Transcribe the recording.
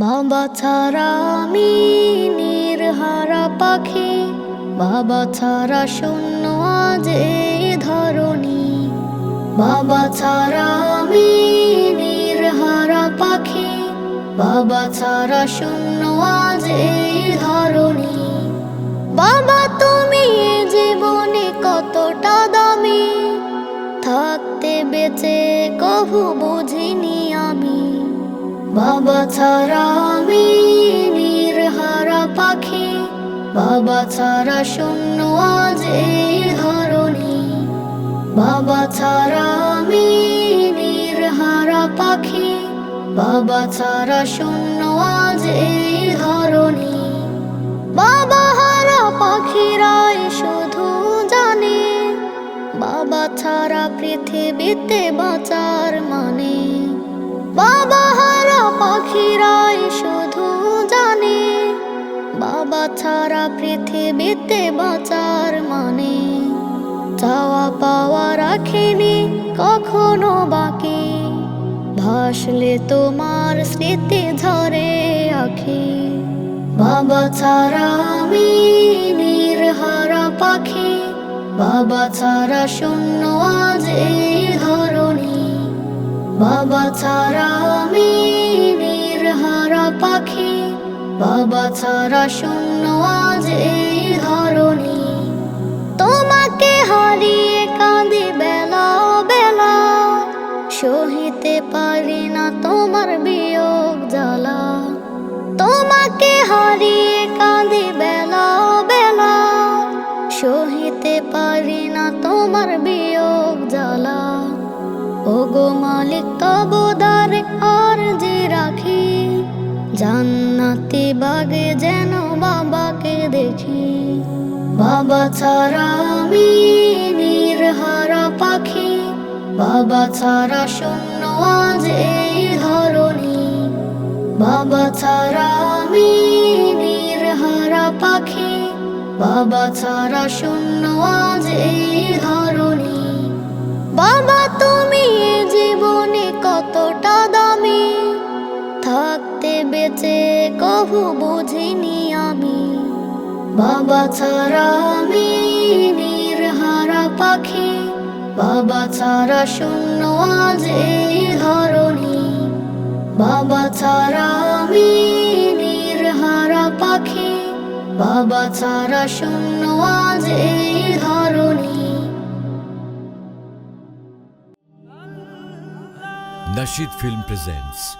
বাবা ছাড়া আমি নির্হারা পাখি। বাবা ছাড়া শূন্য আজ এই ধরণী। বাবা ছাড়া আমি নির্হারা পাখি। বাবা ছাড়া শূন্য আজ এই ধরণী। বাবা, তুমি জীবনে কতটা দামি? থাকতে বেঁচে কভু বুঝিনি বাবা ছাড়া আমি নির্হারা পাখি। বাবা ছাড়া শূন্য আজ এই ধরণী বাবা ছাড়া আমি নির্হারা পাখি। বাবা ছাড়া শূন্য আজ এই ধরণী বাবা হারা পাখিরাই শুধু জানে। বাবা ছাড়া পৃথিবীতে বাঁচার মানে বাবা ছাড়া পৃথিবীতে বাঁচার মানে চাওয়া পাওয়া রাখিনি কখনো বাকি। ভাসলে তোমার স্মৃতি ঝরে আখি। বাবা ছাড়া আমি নির্হারা পাখি। বাবা ছাড়া শূন্য আজ এই ধরণী। বাবা ছাড়া বাবা ছাড়া শূন্য আজ এই ধরণী। তোমাকে হারিয়ে কাঁদি বেলা বেলা। সহিতে পারি না তোমার বিয়োগ জ্বালা। তোমাকে হারিয়ে কাঁদি বেলা বেলা। সহিতে পারি না তোমার বিয়োগ জ্বালা। ও গো মালিক তবদার আর যে রাখি জান্নাতি বাগে যেন বাবাকে দেখি। বাবা ছাড়া আমি নির্হারা পাখি। বাবা ছাড়া শূন্য আজ এই ধরণী। বাবা ছাড়া আমি নির্হারা পাখি। বাবা ছাড়া শূন্য আজ এই কভু বুঝিনি আমি। বাবা ছাড়া আমি নির্হারা পাখি। বাবা ছাড়া শূন্য আজ এই বাবা ছাড়া আমি নির্হারা পাখি। বাবা ছাড়া শূন্য আজ এই ধরণী। Nasheed Film presents